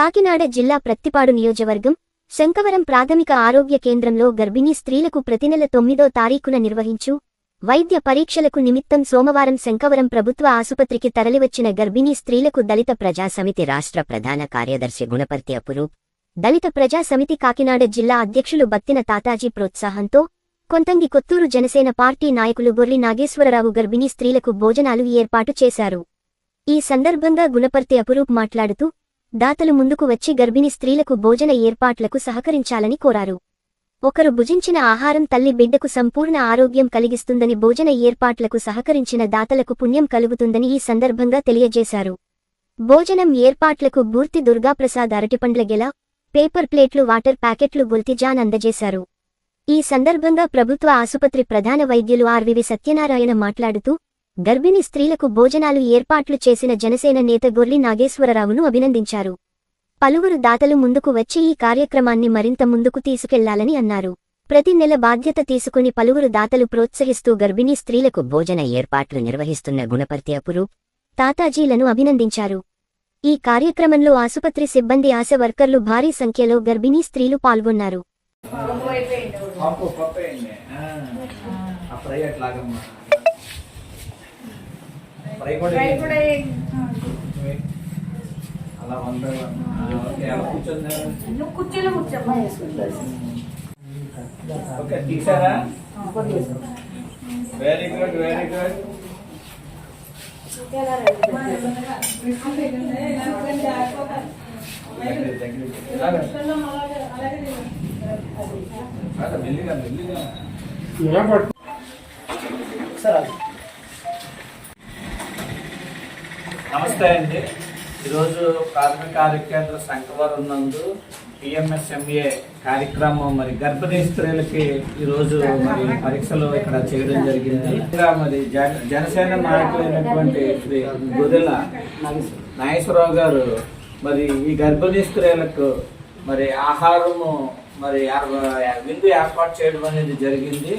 కాకినాడ జిల్లా ప్రత్తిపాడు నియోజకవర్గం శంకవరం ప్రాథమిక ఆరోగ్య కేంద్రంలో గర్భిణీ స్త్రీలకు ప్రతి నెల తొమ్మిదో తారీఖున నిర్వహించు వైద్య పరీక్షలకు నిమిత్తం సోమవారం శంకవరం ప్రభుత్వ ఆసుపత్రికి తరలివచ్చిన గర్భిణీ స్త్రీలకు దళిత ప్రజాసమితి రాష్ట్ర ప్రధాన కార్యదర్శి గుణపర్తి అపురూప్ దళిత ప్రజాసమితి కాకినాడ జిల్లా అధ్యక్షులు బత్తిన తాతాజీ ప్రోత్సాహంతో కొంతంగి కొత్తూరు జనసేన పార్టీ నాయకులు గొర్లి నాగేశ్వరరావు గర్భిణీ స్త్రీలకు భోజనాలు ఏర్పాటు చేశారు. ఈ సందర్భంగా గుణపర్తి అపురూప్ మాట్లాడుతూ దాతలు ముందుకు వచ్చి గర్భిణీ స్త్రీలకు భోజన ఏర్పాట్లకు సహకరించాలని కోరారు. ఒకరు భుజించిన ఆహారం తల్లి బిడ్డకు సంపూర్ణ ఆరోగ్యం కలిగిస్తుందని భోజన ఏర్పాట్లకు సహకరించిన దాతలకు పుణ్యం కలుగుతుందని ఈ సందర్భంగా తెలియజేశారు. భోజనం ఏర్పాట్లకు బూర్తి దుర్గాప్రసాద్ అరటిపండ్ల గెల పేపర్ ప్లేట్లు వాటర్ ప్యాకెట్లు గుల్తిజాన్ అందజేశారు. ఈ సందర్భంగా ప్రభుత్వ ఆసుపత్రి ప్రధాన వైద్యులు ఆర్వివి సత్యనారాయణ మాట్లాడుతూ గర్భిణీ స్త్రీలకు భోజనాలు ఏర్పాట్లు చేసిన జనసేన నేత గొర్లి నాగేశ్వరరావును అభినందించారు పలువురు దాతలు ముందుకు వచ్చి ఈ కార్యక్రమాన్ని మరింత ముందుకు తీసుకెళ్ళాలని అన్నారు ప్రతి నెల బాధ్యత తీసుకుని పలువురు దాతలు ప్రోత్సహిస్తూ గర్భిణీ స్త్రీలకు భోజన ఏర్పాట్లు నిర్వహిస్తున్న గుణపర్తి అపురు తాతాజీలను అభినందించారు ఈ కార్యక్రమంలో ఆసుపత్రి సిబ్బంది ఆశ వర్కర్లు భారీ సంఖ్యలో గర్భిణీ స్త్రీలు పాల్గొన్నారు ఫ్రై కూడా. అలా వంద ఓకే అలా కూర్చొని నువ్వు కుర్చీలో కూర్చోమ్మా. ఓకే తీసారా? వెరీ గుడ్ వెరీ గుడ్ మెల్లిగా మెల్లిగా నమస్తే అండి. ఈరోజు ప్రాథమిక ఆరోగ్య కేంద్ర శంకవరం నందు పిఎంఎస్ఎంఏ కార్యక్రమం మరి గర్భిణీ స్త్రీలకి ఈరోజు మరి పరీక్షలు ఇక్కడ చేయడం జరిగింది. ఇంకా మరి జన- జనసేన నాయకులైనటువంటి శ్రీ గుదెల నాగేశ్వరరావు గారు మరి ఈ గర్భిణీ స్త్రీలకు మరి ఆహారము మరి విందు ఏర్పాటు చేయడం అనేది జరిగింది.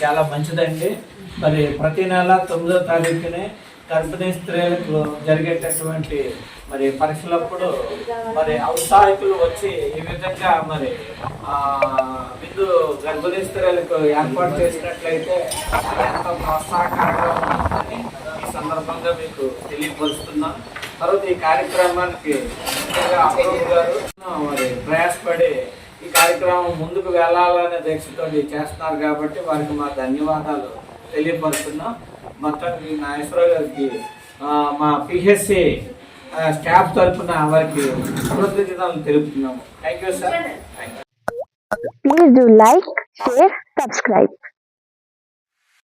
చాలా మంచిదండి. మరి ప్రతి నెల తొమ్మిదో తారీఖునే గర్భిణీ స్త్రీలకు జరిగేటటువంటి మరి పరీక్షలప్పుడు మరి ఔత్సాహికులు వచ్చి ఈ విధంగా మరి విందు గర్భిణీ స్త్రీలకు ఏర్పాటు చేసినట్లయితే ఎంతో ప్రోత్సాహకరంగా ఉంటుందని ఈ సందర్భంగా మీకు తెలియపరుస్తున్నాం. తర్వాత ఈ కార్యక్రమానికి అప్రూవ్ గారు మరి ప్రయాసపడి ఈ కార్యక్రమం ముందుకు వెళ్ళాలనే దీక్షతో చేస్తున్నారు కాబట్టి వారికి మా ధన్యవాదాలు. తెలియపరుస్తున్నాం మొత్తం ఈ నాగేశ్వరరావు గారికి మా పిహెచ్సి స్టాఫ్ తరఫున వారికి కృతజ్ఞతలు తెలుపుతున్నాము. Thank you sir thank you Please do like, share, subscribe.